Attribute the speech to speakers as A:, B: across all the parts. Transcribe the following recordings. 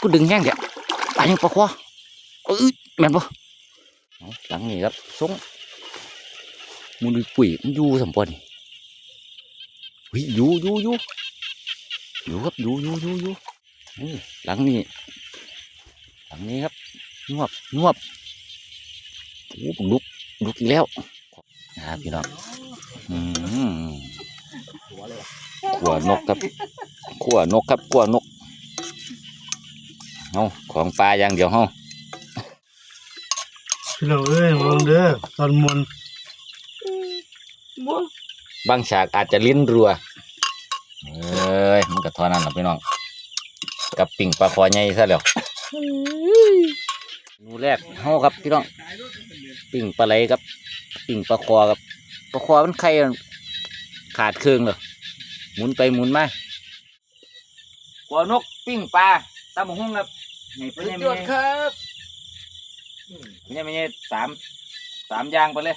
A: กูดึงแห้งเดี๋ยวปลายังปลาคอเอ้ยแม่นปะหลังนี้ครับส่งมันปุ๋ยมันอยู่สมปนเฮ้ยอยู่อยู่อยู่อยู่ครับอยู่อยู่อยู่อยู่นี่หลังนี้หลังนี้ครับนวบนวบโอ้ผมลุกลุกอีกแล้วนะครับพี่น้องอืมขัวนกครับขัวนกครับขัวนก เอาของปลาอย่างเดียวเฮา
B: พี่น้องเอ้ยมองเด้อตอนมวน
A: บางฉากอาจจะลิ้นรัวเอ้ยมันก็เทอนั้นแหละพี่น้องกับปิ่งปลาคอใหญ่ซะแล้วเมนูแรกเฮาครับพี่น้องปิ่งปลาไหลครับปิ่งปลาคอครับปลาคอมันไข่มันขาดเครื่องเลยหมุนไปหมุนมาหัวนกปิ้งปลาตำบักหุ่งครับ นี่เป็นยังไงครับเป็นยังไงสามสามอย่างไปเลย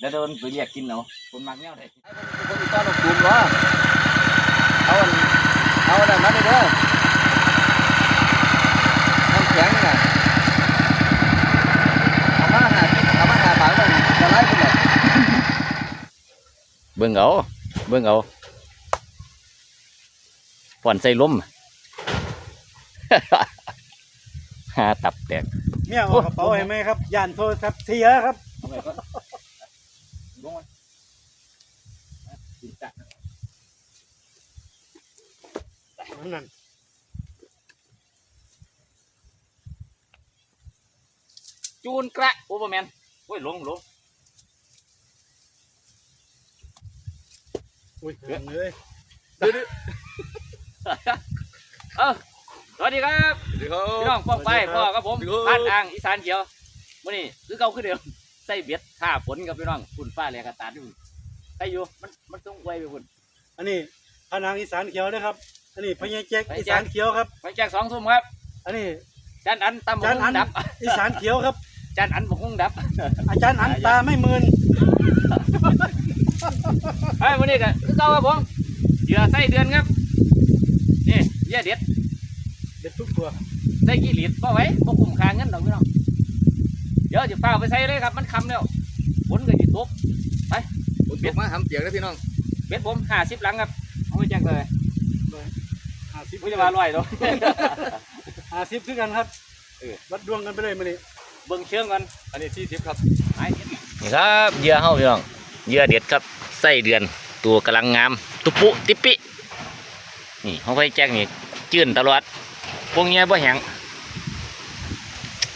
A: แล้วโดนไปเรียกกินเอาคนมักแนวไหนคนที่ต้อนรับกลุ่มเหรอเอาอันเอาอันนั้นมาเลยเด้อน้ำแข็งน่ะเอามาหาเอามาหาปากมันจะไล่คุณเหรอเบิ่งเอาเบิ่งเอาผ่อนใส่ลม หาตับแตก
B: เมียเอากระเป๋าให้ไหมครับย่านโทรศัพท์เสียครับ
A: เอาไปก่อนลงมากินจัด
B: นั่น
A: จูนกระโอ้บ่แมนโอ้ยลงลง
B: อุ้ยเอ้ย
A: เออ สวัสดีครับพี่น้องป้องไปพ่อครับผมบ้านอ่างอีสานเขียวมื้อนี้คือเก่าคือเดิมใส่เบ็ดท่าฝนกับพี่น้องฝุ่นฟ้าแลกระตาดอยู่ใครอยู่มันมันต้องไวไปฝุ่น
B: อันนี้พนางอีสานเขียวนะครับ อันนี้พญาแจ็ค
A: พญาแจ็ค
B: อีสานเขียวครับ
A: ไปแจกสองทุ่มครับ
B: อันนี้
A: จานอันตำบัก
B: จาน
A: หุ่
B: อั
A: ง
B: น
A: ดับ
B: อีสานเขียวครับ
A: จานอันบักหุ่งดับ
B: อาจารย์อันตาไม่มืน
A: ไอ้มื้อนี้ก็คือเก่าครับผมเหยื่อไส้เดือนครับนี่เหยื่อเด็ด
B: เด็ดทุก ตัว
A: ได้กี่ลิตรบ่ไหว้บ่คุ้มค่าเงินดอกพี่น้องเดี๋ยวจะเฝ้าไปใส่เลยครับ มันคำแล้วฝนก็สิตก
C: ผมตกมาทำเจียงแล้วพี่น้อง
A: เบ็ดผมห้าสิบหลังครับเอาไปแจกเลย
B: ห้าสิบ
A: ไม่จะมาลอยดอก
B: ห้าสิบคือกันครับ
A: เออ
B: วัดดวงกันไปเลยมาดิ
A: เบิ่งเชิงก่อน
C: อันนี้ที่ทิพครับ
A: นี่ครับเหยื่อเฮาพี่น้องเหยื่อเด็ดครับไส้เดือนตัวกำลังงาม ตุปุติปินี่เฮาไปแจกนี่จื่นตลอดพ วกเงี้ยบ่แห้ง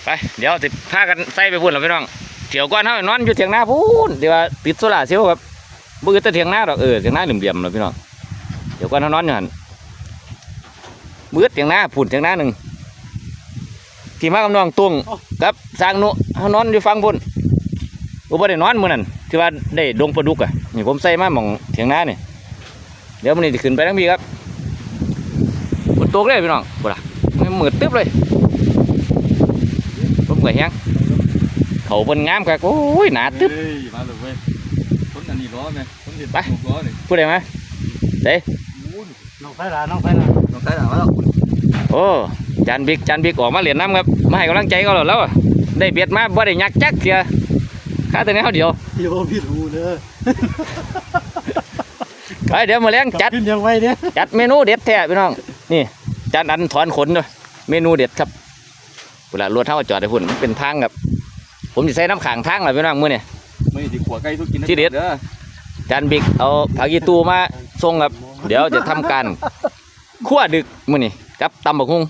A: ไปเดี๋ยวสิดพากันใส่ไปพุ่นแล้วพี่น้องเดี๋ยวก่อนเฮานอนอยู่เถียงหน้าพูนเดี๋ยวติดโซล่าเซลล์ครับบ่อึดแต่เถียงหน้าดอกเออเถียงหน้าเหลี่ยมๆแล้วพี่น้องเดี๋ยวก่อนเฮานอนอยู่หันมืดเถียงหน้าพุ่นเถียงหน้าหนึ่งที่มากับน้องตุ้งกับสร้างนุเฮานอนอยู่ฟังพุ่นอุบ่ได้นอนมือนั้นที่ว่าได้ดงปลาดุกอะนี่ผมใส่มาหม่องเถียงหน้านี่เดี๋ยวมื้อนี้สิขึ้นไปทั้งพี่ครับฝนตกเลยพี่น้องบ่ล่ะ มันมืดตึ๊บเลยผมก็แฮงเขาเพิ่นงามคักโอ้ยหนาตึ๊บ
C: เฮ้ยมาเลยเว้ยคนอันนี้ล้อไหมคนเห็น
A: ไป
C: หกล้อนี่
A: ผู้ใดมา
B: น้องไฟหลาน้องไฟหลา
C: น้องใครถามว่าเรา
A: โอ้จานบิ๊กจานบิ๊กออกมาเหรียญน้ำครับมาให้กำลังใจเขาแล้วแล้วได้เบียดมาบ่ได้ยักจักเสียค่าแต่แนวเดียว
B: โยพี่หูเด้อ
A: ไปเดี๋ยวมื้อแลงจัด
B: ขึ้นยังไวเนี่ย
A: จัดเมนูเด็ดแท้พี่น้องนี่จานอันถอนขนด้วย เมนูเด็ดครับเวลารถเท่าจอดให้พุ่นมันเป็นทางครับ ผมจะใส่น้ำขังทางแหละพี่น้องมื้อนี่
C: ไม่ดีขัวไก่ทุกกินนะ
A: ที่เด็ด
C: ด้อ
A: จานบิ๊กเอาผักอีตูมาส่งครับ เดี๋ยวจะทำการคั่วดึกมื้อนี่กับตำบักฮุ่ง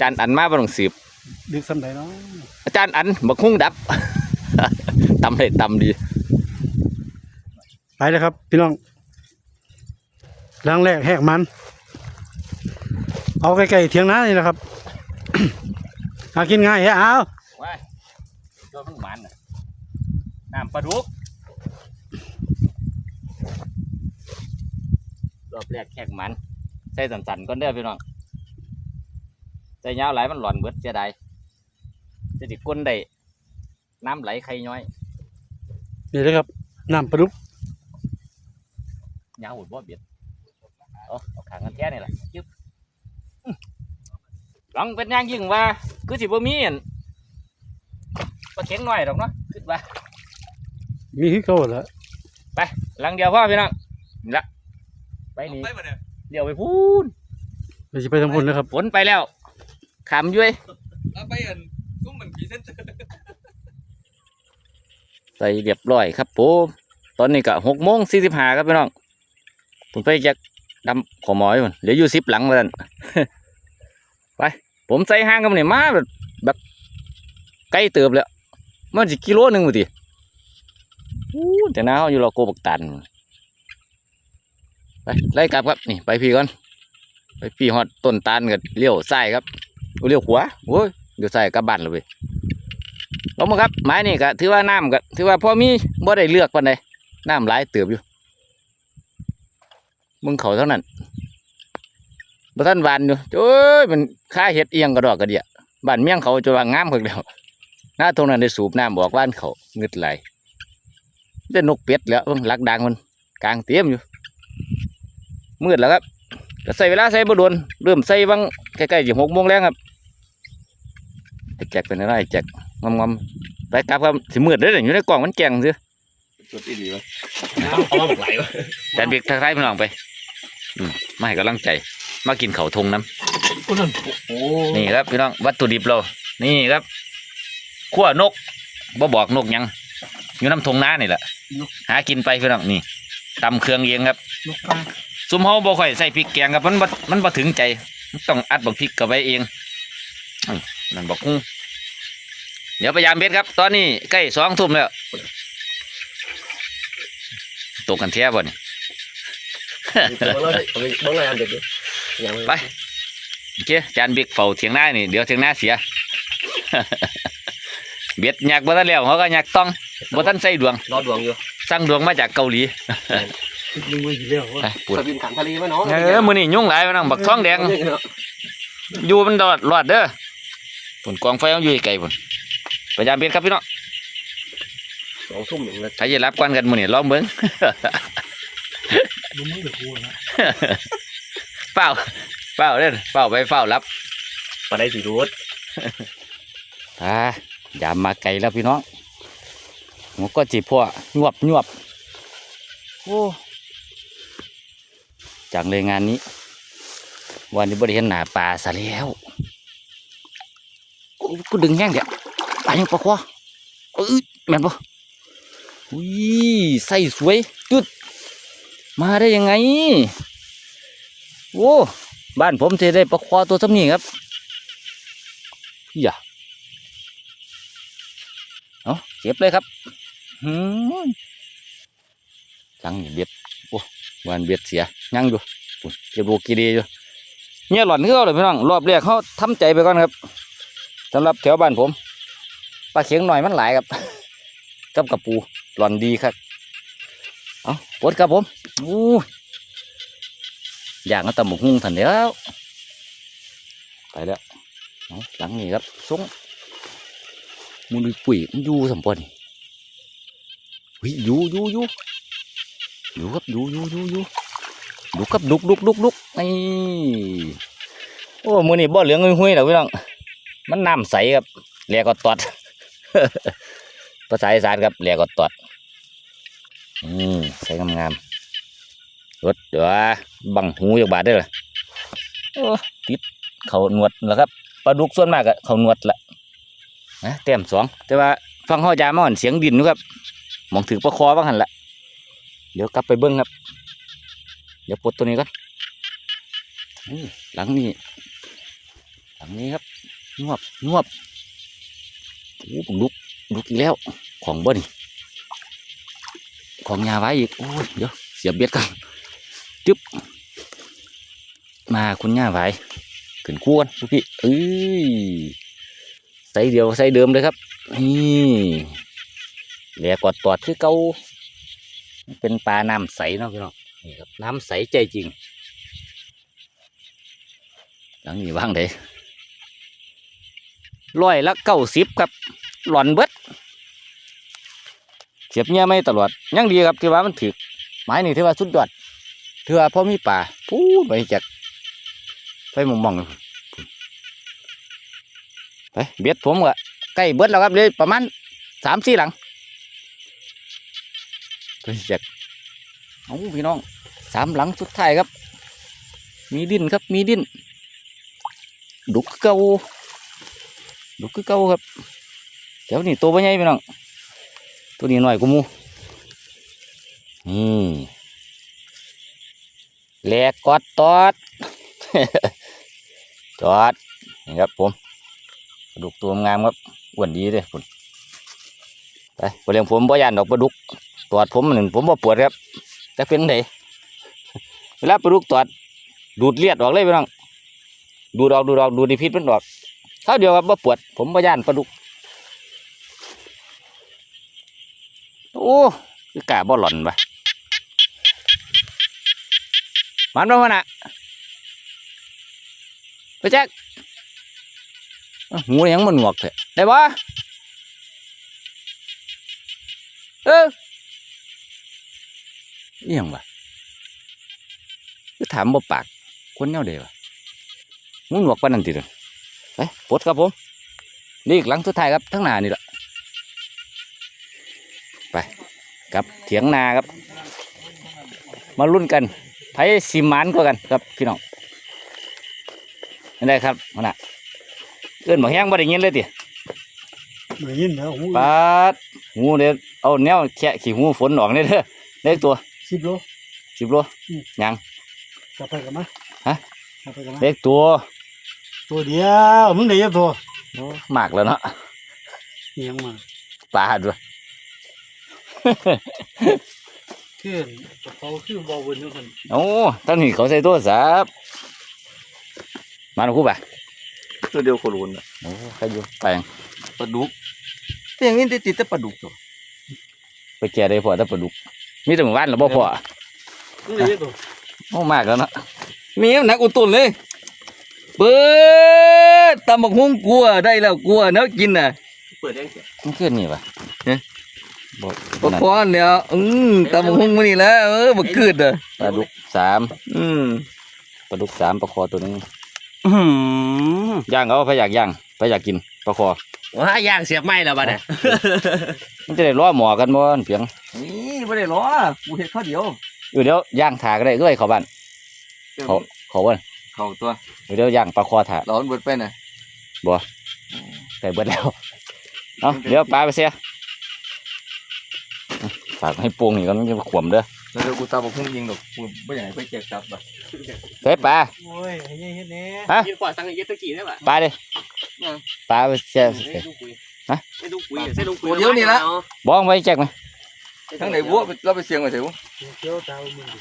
A: จานอันมาบ่ต้องสืบ
B: ดึกสำไหนเนาะ
A: อาจารย์อันบักฮุ่งดับตำเลยตำดี
B: ไปเลยครับ พี่น้องล้างแรกแหกมัน เอาไก่ๆเทียงน้านี่นะครับ หากินง่ายแฮะเอา
A: ว้ายตัวมันหมันน่ะน้ำปลาดุกรอบแรกแขกหมันใส่สันๆก่อนเด้อพี่น้องใส่ยาวหลายมันหลอนเบิดเสียดายจะติก้นได้น้ำไหลไข่ย้อย
B: นี่เลยครับน้ำปลาดุก
A: ยาวหุ่นบ่เบียดเอาเอาขางกันแท้นี่แหละยึบ หลังเป็นอย่างยิ่งว่า คือสิบ่มีอันปลาเข็งน้อยดอกเนาะคิดว่า
B: มีที่เก่าแล้ว
A: ไปหลังเดียวพ่อพี่น้องนี่ละไปนี่
C: ไปบ่เนี่ย
A: เดี๋ยวไปพูน
B: เราจะไปทำบุญนะครับ
A: ฝนไปแล้วขามย้วย
C: เอาไปอันซุ้มมันพรีเซนเตอร์
A: ใส่เรียบร้อยครับผมตอนนี้ก็หกโมงสี่สิบห้าครับพี่น้องผมไปจากดำขอหมอยมันเหลืออยู่สิบหลังแล้วไป ผมใส่ห้างกับนี่มาแบบแบบใกล้เติบแล้วมันสิกิโลหนึ่งมั้งทีแต่น้าเขาอยู่รอโกบักตันไปไล่กลับครับนี่ไปพี่ก่อนไปพี่ฮอดต้นตาลกับเลี้ยวซ้ายครับเลี้ยวขวาโอ้ยเลี้ยวซ้ายกลับบ้านเลยลงมาครับไม้นี่ก็ถือว่าน้ำก็ถือว่าพอมีบ่ได้เลือกปานใดน้ำหลายเติบอยู่มึงเขาเท่านั้น บ่ทันหวานอยู่โอ้ยมันค่าเห็ดเอียงกระดอกกระเดียบ้านเมี่ยงเขาจะว่างามเพิ่นแล้วหน้าตรงนั้นได้สูบน้ำบอกว่านเขาเงึดไหลได้นกเป็ดแล้วเบิ่งลักดังมันกลางเต็มอยู่ มืดแล้วครับก็ใส่เวลาใส่บ่โดนเริ่มใส่บังใกล้ๆสิหกโมงแล้วครับไอ้แจกเป็นอะไรไอ้แจกงอมงอมๆไปกลับครับสิมืดเลยเดี๋ยวอยู่ในกล่องมันแจงซื้อ
C: สุดอีหลีวะ
D: เอามาบอกไหลวะ
A: จานเบียกทักทายพี่น้องไปอืมมาให้กำลังใจ มากินเขาวทงน้
D: โอ้นั่นโอ้ำ
A: นี่ครับพี่น้องวัตถุดิบเรา นี่ครับขั้วนกบ่บอกนกหยังอยู่น้ำทงน้านี่แหละหากินไปพี่น้องนี่ตำเครื่องเองครับ
D: นกปลา
A: ซุมเฮาบ่ค่อยใส่พริกแกงครับมันบ่มันบ่ถึงใจมันต้องอัดบักพริกกับไว้เองอื้อนั่นบอกฮู้เดี๋ยวพยายามเบ็ดครับ ตอนนี้ใกล้สองทุ่มแล้วตกกันแท้บ่นี่
D: เบิ่งเลยเบิ่งเลยอันเด็กดิยัง
A: ไปโอเคจานเบ็กเฝ้าเถียงหน้านี่เดี๋ยวเถียงหน้าเสีย เบ็ดอยากบ่ทันแล้วเขาก็อยากต้องบ่ทันใส่ดวง
D: รอดวงอยู่
A: สั่งดวงมาจากเกาหลี
B: มึงไม่กี่เรื่องว่า
A: ไปปวด
D: สวินขันทะเลมาเนาะ
A: เออมื้อนี้ยุ่งหลายพี่น้องบักท้องแดงอยู่มันรอดรอดเด้อผลกองไฟเอาอยู่ไกลผลพยายามเบ็ดครับพี่น้อง
D: สองทุ่มหนึ่งเลย
A: ใครจะรับกันกันมื้อนี้ลองเบิ่ง
B: มึงไม่เดือดกูนะ
A: เฝ้าเฝ้าเด้อเฝ้าไปเฝ้ารับ
D: ปลาได้สีรูด
A: อ่าอย่ามาไกลแล้วพี่น้องหัวก็จีพ่อยวบยวบโอ้จังเลยงานนี้ วันนี้บริเห็นหน้าปลาซะแล้วโอ้กูดึงแห้งเดี๋ยวปลายังปลาควาเอ้ยแม่นปะอุ้ยใส่สวยจุดมาได้ยังไง โอ้บ้านผมจะได้ปลาควาตัวสำนี้ครับอย่าเอาเก็บเลยครับหืมหลังเบ็ดโอ้วานเบ็ดเสียยังอยู่เก็บโบกีดีอยู่เนี่ยหล่อนเขาเลยพี่น้องรอบแรกเขาทำใจไปก่อนครับสำหรับแถวบ้านผมปลาเข็งหน่อยมันหลายครับกับกระปูหล่อนดีครับเอาปวดครับผมอู้ อย่างก็ตำหมกหุ่งทันเดียวไปแล้วหลังนี้ครับสงมันมีปุ๋ยมันอยู่สมปนี่เฮ้ยอยู่อยู่อยู่อยู่ครับอยู่อยู่อยู่อยู่อยู่ครับดุกดุกดุกดุกนี่โอ้มือนี่บ่อเหลืองหุ้ยๆแล้วพี่น้องมันน้ำใสครับแหลกก็ตอดภาษาอีสานครับแหลกก็ตอดอืมใสงามๆ รถเดี๋ยวบังหูจากบาดได้อล่ะโอ้ติดเขาหนวดแล้วครับปลาดุกส่วนมากอะเขาหนวดละนะแต้มสองแต่ว่าฟังเขายามาหันเสียงดินอยู่ครับหมองถือประคอบ้างหันละเดี๋ยวกลับไปเบิ้งครับ เดี๋ยวปลดตัวนี้ก่อนนี่หลังนี้ หลังนี้ครับนวบนวบโอ้ผมลุกลุกอีกแล้ว ของบ่นี่ของยาไว้อีกโอ้ยเดี๋ยวเสียบเบ็ดกัน จึ๊บมาคุณย่าไวขึ้นคู่กันลูกพี่เอ้ยใส่เดียวใส่เดิมเลยครับนี่แหลกกอดตอดคือเกาเป็นปลาน้ำใสเนาะพี่น้องนี่ครับน้ำใสใจจริงหลังนี้ว่างเลยร้อยละเก้าสิบครับหลอนเบิดเสียบเงี้ยไม่ตลอดยังดีครับที่ว่ามันถึกไม้นี่ที่ว่าสุดยอด ที่ว่าพอมีป่าพูดไปจากไปมองมองไปเบ็ดผมก็ใกล้เบิดแล้วครับเลยประมาณสามสี่หลังไปจ็กเอาพี่น้องสามหลังสุดท้ายครับ มีดินครับมีดินดุกเกาดุกเกาครับเดี๋ยวนี่ตัวบ่ใหญ่พี่น้องตัวนี้หน่อยกูมูนี่ แหลกกอดตอดจอดนี่ครับผมปลาดุกตัวงามครับอ้วนดีเลยคุณไปเลี้ยงผมบ่ยานดอกปลาดุกตอดผมหนึ่งผมบ่ปวดครับจะเป็นไงเวลาปลาดุกตอด ดูดเลือดออกเลยพี่น้องดูดออกดูดออกดูดในพิษมันออกเท่าเดียวครับบ่ปวด ผมบ่ยานปลาดุกโอ้คือกาบ่หล่อนปะ มันบ่มันอะไปแจ็คหูยังมันหวกเถอะได้ปะเออเอียงปะคือถามบ่ปาก คนแนวเดียวมุนหวกปานนันติเลยไปปดครับผม นี่อีกหลังสุดท้ายครับทั้งหน้านี่แหละไปกับเถียงนาครับ มาลุ้นกัน ไผสิหมานกว่ากันครับพี่น้องนี่ได้ครับมันน่ะเอื้อนบ่แห้งบ่ได้ยินเลยติ
B: เหมือนยินแล้วหู
A: ปาดหูเดี๋ยวเอาแนวแคะขี้หูฝนออกนี่เด้อเล็กตัว
B: สิบโล
A: สิบโล
B: กลับไปกันมา
A: ฮะ
B: กลับไปกันมา
A: เล็กตัว
B: ตัวเดียวมึงได้ยังตัว
A: โอ้มากแล้วเนาะ
B: เอียงมา
A: ปลาด้วย
B: ขึ้นเขาขึ้นบอลวนทุกคน
A: โอ้ตั้งนี้เขาใส่โทรศัพท์มาหนูคู่ป่ะ
C: ตัวเดียวโคโรน
A: โอ้ใครอยู่ไปยัง
C: ปลาดุกเพียงนี้ติดติดแต่ปลาดุกตัว
A: ไปแก่ได้พอแต่ปลาดุก มีแต่หมู่บ้านแล้วบ่พอ
B: มึงได้ยังตัว
A: โอ้มากแล้วเนาะ
C: มีหนักอุตุนเลยเปิดตำบักหุ่งกลัวได้แล้วกลัวเนาะกินน่ะ
D: เปิดยัง
A: มันขึ้นนี่ป่ะ
C: เอ๊ะ
A: บ่
C: ปลาคอนเนี่ยอืมตำบักหุ่งมานี่แหล้วเออบักคืดอะ
A: ปลาดุกสาม
C: อืม
A: ปลาดุกสามปลาคอตัวหนึง
C: อื้อหือย่าง
A: เอาไปอยากย่างไปอยากกินปลาคอ
D: ว่าย่างเสียบไม้แล้วบ้าเนี่ย
A: มันจะได้ล้อหมอกันบ่เพียง
C: นี่ไม่ได้หรอกูเห็ดข้าวเดียว
A: เออเดี๋ยวย่างถาก็ได้เอ้ยเขาบ้านเขาเขาบ้าน
C: เข่าตัว
A: เดี๋ยวย่างปลาคอถา
C: ร้อนเบิดไปน่ะ
A: ใส่เบิดแล้วเอาเดี๋ยวปลาไปเสีย ฝากให้ปรุงนี่ก็มันจะขวมเด้อ
C: แล้วเดี๋ยวกูตำบักหุ่งยิงดอกกูไม่อยากให้ไปแจกจับอะ
A: เฮ้ยปลา
B: โอ้ยให้เฮ็ดแน่
A: ฮะ
D: กินขวดสังเกตตะกี้ได้ป่ะ
A: ปลาดิปลาไปเสีย
D: ไม่ดูคุย
A: ฮะ
D: ไม่ดูคุยใช่ดูคุย
A: บ้องไว้แจ็คไหม
C: ทั้งไหนบัวเราไปเสียงไว้เถอะ
B: เกี่ยวเตามึงดิ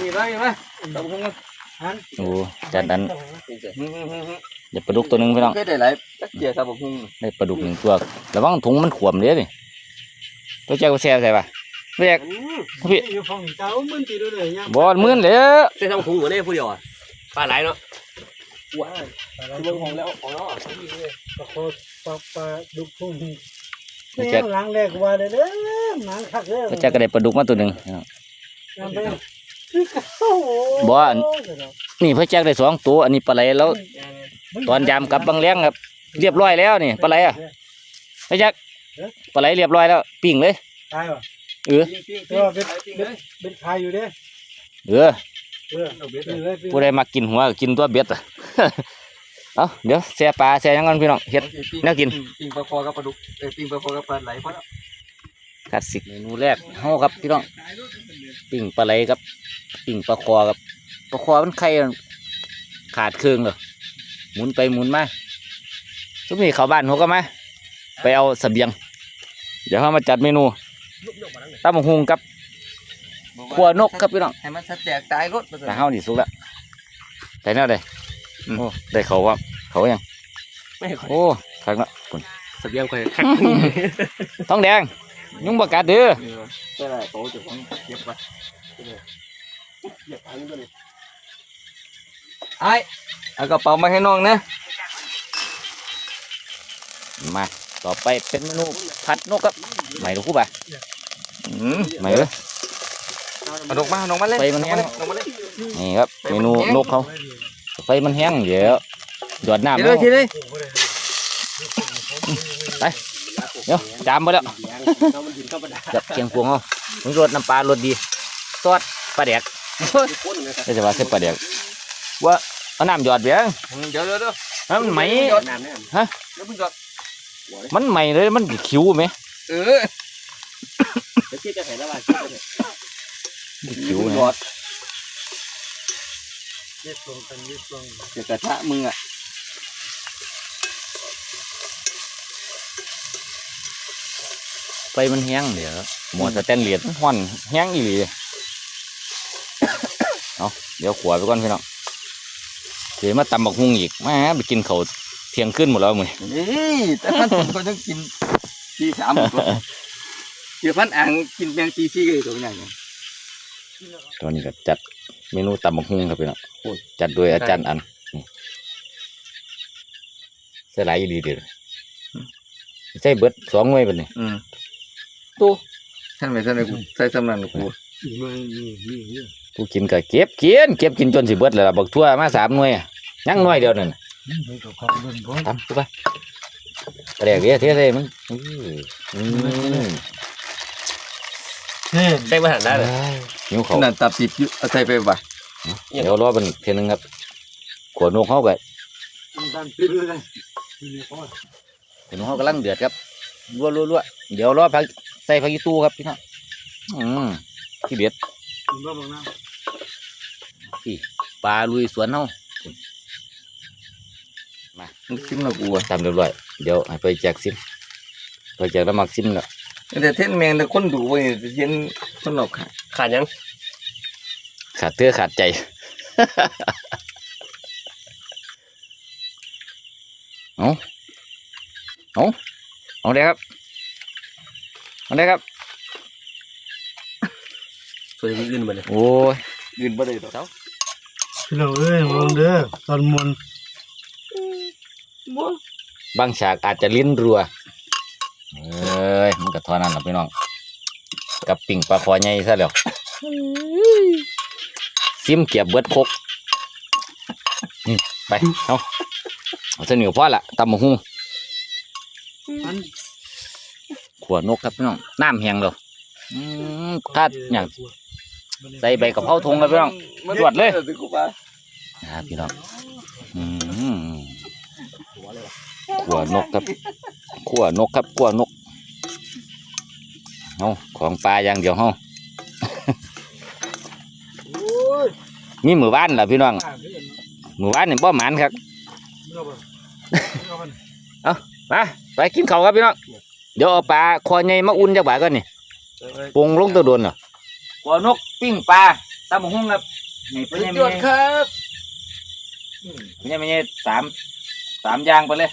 C: มีไหมมีไหมตำบักหุ่งมั้ย
B: ฮัน
A: โอ้จัดนั้น
C: อืมอืมอืมอืม
A: เดี๋ยวปลาดุกตัวหนึงพี่น้อง
C: เคยได้หลายตักเกียร์ตำบักหุ่ง
A: ได้ปลาดุกหนึ่งตัวระวังถุงมันขวมเด้อนี่ ตัวแจ็คก็แซ่ใส่ป่ะตัวแจ็คพี่
B: อยู่ฝั่งเตามึงตีด้วยเลยยัง
A: บอลมื่นเลย
D: ใช่ทำคุ้งเหมือนได้ผู้เดียวอะปลาไหลเนาะ
B: ว้าว
C: เบิ่งของแล้วของแล้ว
B: ปลาโคตรปลาปลาดุกพุ่งแม่งหลังแรกว่าเลยเด้อหนังคักเด้อ
A: ตัวแจ็คก็ได้ปลาดุกมาตัวหนึ่งพี่น้อง
B: ยังไปคือโอ้โห
A: บ่อันนี่พ่อแจ็คได้สองตัวอันนี้ปลาไหลแล้ว ตอนยามกลับบางเลี้ยงครับ เรียบร้อยแล้วนี่ปลาไหลอะพ่อแจ็ค ปลาไหลเรียบร้อยแล้วปิ้งเลย
B: ตายว่ะ
A: เออ
B: ก็เป็นเป็นเป็นชายอยู่เด้
A: เออ
B: เออเป็นเลยเป็น
A: ผู้ใดมากินหัวก็กินตัวเบ็ดอะเอาเดี๋ยวแซ่ปลาแซ่หยังกันพี่น้องเฮ็ดแนวกิน
C: ปิ้งปลาคอกับปลาดุกเอ้ยปิ้งปลาคอกับปลาไหลพอแล้ว
A: คลาสสิกเมนูแรกเฮาครับพี่น้องปิ้งปลาไหลครับปิ้งปลาคอครับปลาคอมันไข่ขาดเครื่องเลยหมุนไปหมุนมาทุกนี้เข้าบ้านหัวก็มา ไปเอาเสบียง เดี๋ยวเรามาจัดเมนูตำบักหุงกับขัวนกครับพี่น้อง
C: ให้มันสะแตกตายรถ
A: แต่เฮานี่สุกแล้วแต่แนวใดโอ้ได้เขาว่าเขายัง
D: ไม่ค่อย
A: โอ้คักเนาะคุณ
D: สเบียงค่อย
A: ท้องแดง ยุงประกาศเด้อ
C: ใช่ไหมโตจะต้องเก็บไว้ไอ้เอากระเป๋ามาให้น้องนะ
A: มา ต่อไปเป็นเมนูผัดนกครับไหนดูคู่ป่ะ
C: อืม
A: ไหนเลย
C: เอาดอกมาเอาดอกมาเลย
A: ไฟมันแห้ง
C: ดอกมาเลย
A: นี่ครับเมนูนกเขาไฟมันแห้งเดี๋ยวหยอดน้ำ
C: เดี๋ยวเลยที
A: เอา
C: เลย
A: ไปเดี๋ยวจามไปแล้ว
D: น้องมันดินธรรมดา
A: จับเคียงพวงเอามึงรสน้ำปลารสดีซอสปลาแดก
D: คนนะครับ
A: ได้จะว่าเส้นปลาแดกว่าเอาน้ำหยอดเบี้ยง
C: เดี๋ยวเดี๋ยวเดี๋ยว
A: ฮะมันไหม
D: น้ำเนี่ย
C: เดี๋ยวเพิ่งจอด
A: มันไหมเลยมันคิ้วไหม
C: เออ
D: จะเชื่อจะเห็นแล้วว่าเชื่อจะเห็น
A: คิ้ว
C: จ
A: นะ
C: อด
B: เย็ดลงกันเย็ดลง
C: เดี๋ยวกระทะมึงอะ
A: ไฟมันแห้งเดี๋ยวหมวดสแตนเลสมันห้อนแห้งอีหลีเอาเดี๋ยวขวาไปก่อนพี่น้องเดี๋ยวมาตำบักฮุงอีกแหมาไปกินเขาว เที่ยงขึ้นหมดแล้วมึง
C: นี่แต่พันผมก็ต้องกินตีสามตัวเดี๋ยวพันอ่างกินแมงตีซี่ก็อยู่ตรงนั้น
A: ตอนนี้ก็จัดเมนูตำบักฮุงครับพี่น้องจัดโดยอาจารย์อันนี่ใส่หลายอีหลีเดียวใส่เบิดสองหน่วยเป็นนี่
C: อืมตู้ท่านไม่ท่านไหนกูใส่สำนันกู
B: นี่นี่นี่นี่
A: ผู้กินก็เก็บกินเก็บกินจนสิเบิดเลยล่ะบักทั่วมาสามหน่วยอะยังหน่วยเดียวนั่น
B: นี่ก็ของเบิ่งก่อน
A: ตำไปกระเดียกเดียวเทใส่มันอื้ออืม
B: เฮ้ย
D: ใช่มาหันได้เลย
A: หิวเขาว
C: นั่นตับติดอยู่เอาใส่ไปบ่ะ
A: เดี๋ยวรอเป็นเทยนึงครับขวดนกเขาไป
B: มันดันปิดเลยนี่ก่อน
A: ขวดนกเขากำลังเดือดครับรัวรัวรัวเดี๋ยวรอพักใส่ผักยีตู้ครับพี่น้องอืมที่เด็ด
B: กินบ่บังน้ำ
A: ปลาลุยสวนเฮา
C: มึงชิมและกูอะ
A: ตามเรียบร้อยเดี๋ยวให้ไปแจกซิมไปแจกน้ำมักซิมแล้ว
C: แต่เท่นแมงแต่คนดูไปเย็นคนหลอกขาด
D: ขาดยัง
A: ขาดเตื้อขาดใจเอาเอาเอาได้ครับเอาได้ครับ
D: ส่วนที่อื่นมาเลย
A: โอ้ย
C: ยืนบ่ได้ดอก
B: พี่น้องเอ้ยมองเด้อตอนมวน
A: บางฉากอาจจะลิ้นรัวเอ้ยมันก็เทอนั้นแหละพี่น้องกับปิ่งปลาคอใหญ่ซะแล้วซิมเกียบเบิดคกนี่ไปเอาเอาเสนิวพ่อละตำมะฮุ่ง
B: มัน
A: ขวดนกครับพี่น้องน้ำแห้งแล้วอืมถ้าอย่างใส่ใบกะเพราทงครับพี่น้องจวดเลย
C: สิกูว่า
A: นะครับพี่น้องอืม ขวดนกครับขวดนกครับขวดนกเอาของปลาอย่างเดียวเฮา
B: โอ้ย
A: มีมือบ้านล่ะพี่น้อง
B: ป้าเพิ่น
A: มือบ้านนี่บ่หมานครับ
B: เนาะบ่เนาะบ่
A: มาไปกินข้าวครับพี่น้องเดี๋ยวเอาปลาคอใหญ่มาอุ่นจักบาทก่อนนี่ปรุงลงตัวโดนเหรอขวดนกปิ้งปลาตำบักหุ่งครับนี่เป็น
C: สุ
A: ยั
C: ด
A: ง
C: ยอดครับ
A: เป็นยังไงสามสามอย่างไปเลย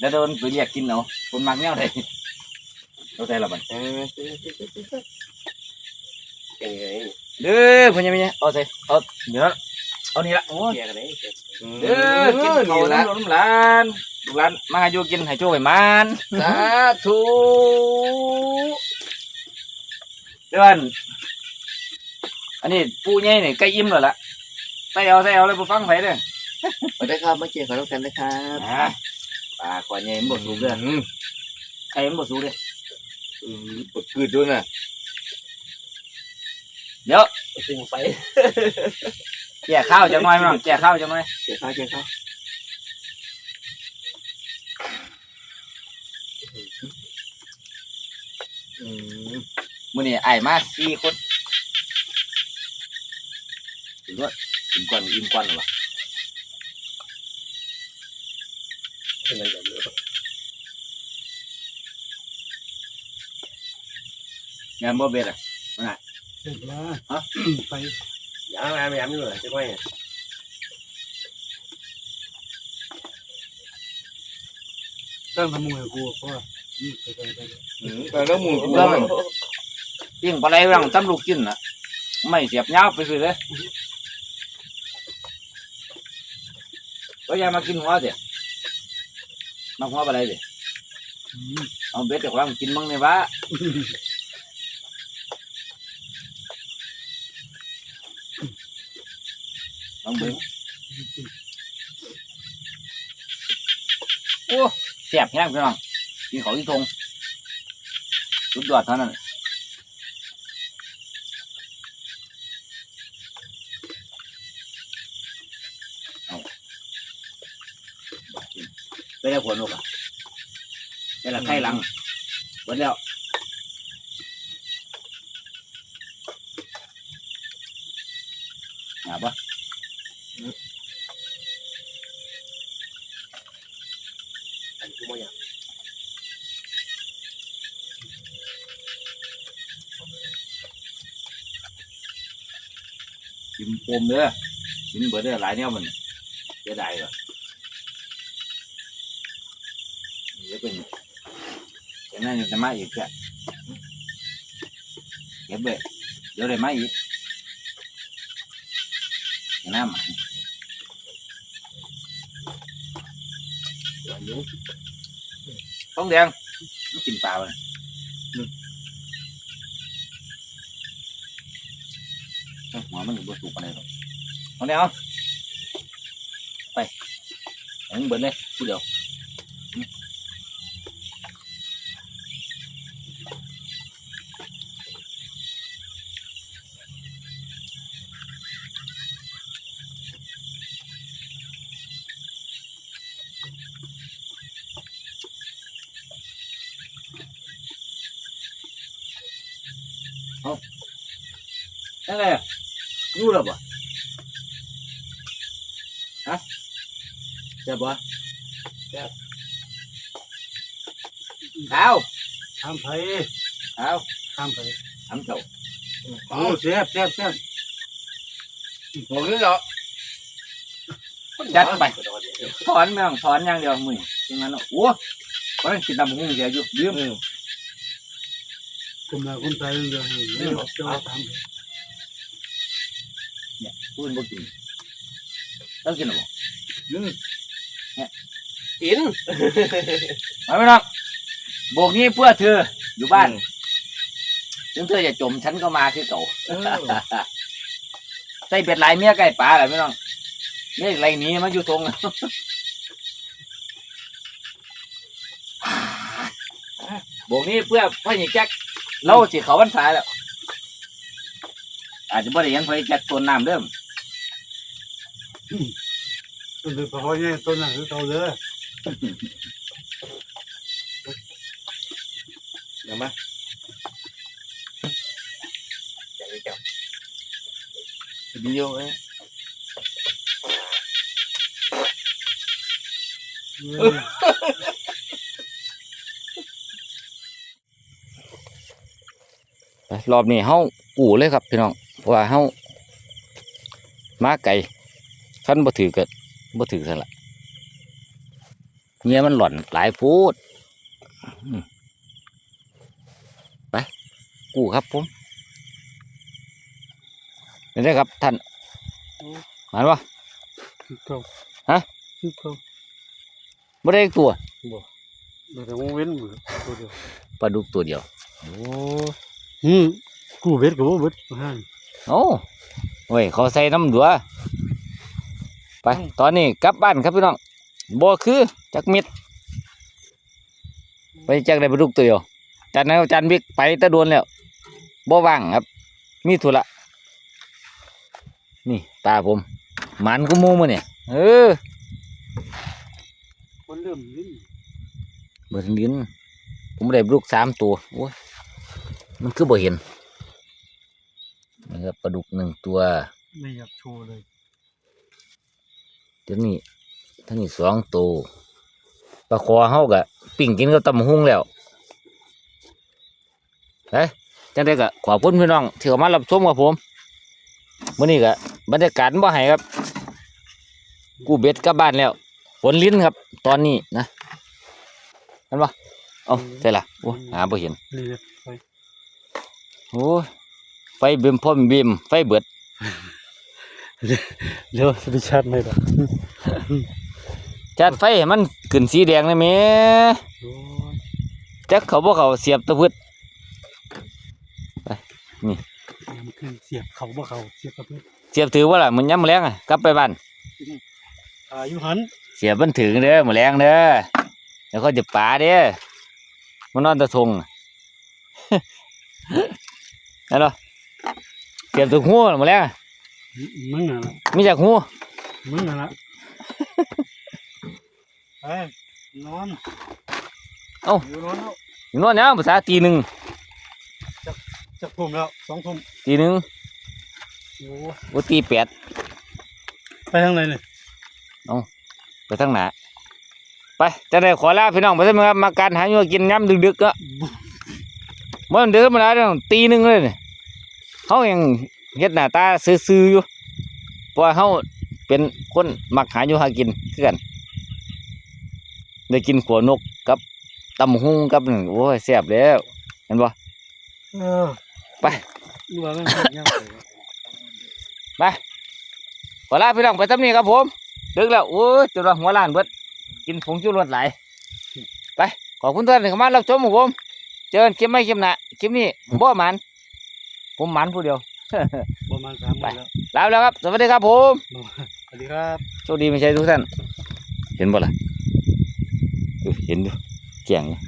A: แล้วโดนไปเรียกกินเอาคนมักแนวใดเราใจละมัน
D: เออเอ้ย
A: เด้อเพิ่นยังไงเอาใส่เอาเดี๋ยวนะเอานี่ละโอ้ย
D: เกียร์กันไหน
A: เด้อกินข้าวน้ำลูกน้ำหลานลูกหลานมาให้อยู่กินให้โชคให้มัน
C: สาธุ
A: เดือนอันนี้ปูใหญ่นี่ใกล้อิ่มแล้วล่ะใส่เอาใส่เอาเลยบ่ฟังไผเด้อ
C: ไปได้ครับมาเกี่ยวกับน้องกันนะครับ
A: อ่าปลาก่อนใหญ่มันบ่สูงเด้อไข่มันบ่สูงเด้อ
C: อืมปวดกืดด้วยนะ
A: เดี๋ยว
D: สิ่งไป
A: แก่ข้าวจังหน่อยพี่น้องแก่ข้าวจังหน่อย
C: เกี่ยวข้าวเกี่ยวข้าว
A: อืมมื้อนี้อ้ายมาสี่คนถึงว่าถึงก่อนอิ่มก่อนหรอวะ
D: เป็นอะไรแบบนี้
A: งานบ่เบ็ดอ่ะ
B: เฮ็ดมา
A: ฮะ
B: ไป
D: ยามยามยามนี่เลยใช่ไหม
B: ตั้งทำมือให้กูเพราะว่านี่ไปไปไป
C: ไปแล้วหมูกู
A: เรื่อ งมันปิ้งปลาไหลเรื่องตำลูกกินน่ะไม่เสียบยาวไปซื้อเลยก็อย่ามากินหัวเสีย มาหัวปลาไหลเสีย
B: อืม
A: เอาเบ็ดเดี๋ยวความกินมั่งในบ้าลองเบิ่งโอ้เสียบแห้งพี่น้อง
C: กินเขาที่ทงสุดยอดเท่านั้นเอา ไปได้ผลหรอกอะได้ละไข่หลังหมดแล้วหาปะ
D: อันนี้กูไม่อยาก
C: กินโฟมเด้อกินเบิดเด้อหลายแนวมันเสียดายเหรอ เดี๋ยวเป็นเดี๋ยวนั่นจะมาอีกแค่เก็บไว้เดี๋ยวได้มาอีกเดี๋ยวน้ำ
D: อันนี้
C: ต้องแดงมันกินปลาเลยหัวมันอยู่บนสุกอะไรหรอกเอาเนี่ยเอาไปเอาให้เบิดเลยพูดเดียว นั่นไงรู้แล้วปะฮะเจ็บปะเจ็บเอา
B: ทำไผ
C: เอา
B: ทำไผ
C: ทำเจ้า
B: โอ้แซ่บแซ่บแซ่บ
C: หมดเลยเหรอจัดไปถอนไม่ต้องถอนอย่างเดียวมึงอย่างนั้นเนอะโอ้ก็ต้องกินตำหุ้งเสียอยู่ลืม
B: คุณมาคุณใจเรื่องนี้เรื่องเจ้าทำ
C: พูดบ่กินต้องกินหรอบ่
D: กิน
C: มาไม่น้องโบกนี้เพื่อเธออยู่บ้าน ถึงเธอจะจมฉันก็มาคือเก่า ใส่เป็ดลายเมียไก่ป่าแหละพี่น้องเมียไรนี้มาอยู่ตรงโบกนี้เพื่อพ่อหญิงแจ็ค เราสิเขาวันสายแล้ว อาจจะบ่ได้เห็นพ่อหญิงแจ็คตัวน้ำเดิม
B: ต้นเป็นพอเนี่ยต้นน่ะคือเขาเลย
D: เดี๋ยวมาอย่างนี้เจ้าดีอยู่ไหม
A: รอบนี้เฮากู่เลยครับพี่น้องเพราะว่าเฮามาไก่คันบ่ถือก็บ่ถือซั่นล่ะเงี้ยมันหล่อนหลายพูดอืมไปกูครับผมนี่ได้ครับท่านมานวะ
B: คือเขา
A: ฮะ
B: คือเขา
A: บ่ได้อีกตัว
B: เดี๋ยววงเว้นมือตัวเดียว
A: ปลาดุกตัวเดียวโอ้
B: อืมกูเบ็ดกับว่าเบ็ดห่าง
A: โอ้เว้ยเขาใส่น้ำดัว ไป ตอนนี้กลับบ้านครับพี่น้องบ่คือจักเม็ดไปจักได้ปลาดุกตัวเดียวจันนั้นจันบิ๊กไปแตะโดนแล้วบ่ว่างครับ มีธุระนี่ ตาผมหมันกูมูมาเนี่ยเออ
B: คนเริ่มลิ้น
A: เบิดลิ้นผมได้ปลาดุกสามตัวโอ้ย มันคือบ่เห็นนะครับปลาดุกหนึ่งตัว
B: ไม่อยากโชว์เลย
A: เดี๋ยวนี้ทั้งนี้สองตัวปลาคอเฮากะปิ่งกินกับตำบักหุ่งแล้วเฮ้ยจังได้กะขอบคุณพี่น้องที่เข้ามารับชมกับผมมื้อนี้กะบรรยากาศบ่ให้ครับ กูเบ็ดกลับบ้านแล้วฝนลิ้นครับ ตอนนี้นะเห็นปะเอาใช่ละโอ้หาบ่เห็น
B: นี่เลยไป
A: โอ้ยไฟเบิ่มพ่อมเบิ่มไฟเบิด
B: เดี๋ยวจะไปชาร์จไม่ได้
A: จัดไฟให้มันขึ้นสีแดงเลยแหม่
B: โอ้ย
A: จักเขาบ่เขาเสียบตะพืด
B: มันคือเสียบเขาบ่เขาเสียบกับเพื่อน
A: เสียบถือว่าล่ะมันย้ำแรงอะกลับไปบ้าน
B: อายุหัน
A: เสียบมันถึงเด้อมื้อแรงเด้อแล้วก็จะป่าเด้อมันนอนตะทง น่ะนั่นเหรอเก็บตัวหูหมดแล้ว
B: มึงน่ะละ
A: มีจากหู
B: มึงน่ะละไปนอน
A: เอ้า
B: อยู่นอนแล้ว
A: อยู่นอนเนี่ยภาษาตีหนึ่ง
B: จะทุ่มแล้วสองทุ่ม
A: ตีหนึ่ง
B: โอ้
A: โอตีแปด
B: ไปทางไหนเนี่ย
A: ไปทางหนาไปจะได้ขอลาพี่น้องไปสักครับมาการหาอยู่กินย้ำดึกๆก็ มันเดินมาแล้วเนี่ยตีหนึ่งเลยเนี่ยเขายังเฮ็ดหน้าตาซื่อๆอยู่เพราะว่าเขาเป็นคนมักหาอยู่หากินคือกัน ได้กินขัวนกกับตำหุงกับหนึ่งโอ้ยแซ่บแล้วเห็นบ่
B: เออ
A: ไป
B: ดูว่ามันเป็นยังไง
A: ไปขอลาพี่น้องไปทำนี้ครับผมดึกแล้วโอ้ยจุดว่าหัวล้านเบิดกินผงชูรสหลายไปขอบคุณทุกท่านที่เข้ามารับชมของผม เจอกันคลิปไม่คลิปหน้าคลิปนี้บ่หมันผมหมันผู้เดียว
B: ประมาณสาม
A: ไป
B: วันแล้ว
A: ลาไปแล้วครับ สวัสดีครับผม
B: สวัสดีครับ
A: โชคดีไม่ใช่ทุกท่าน เห็นบ่ล่ะดูเห็นดูแก่งอยู่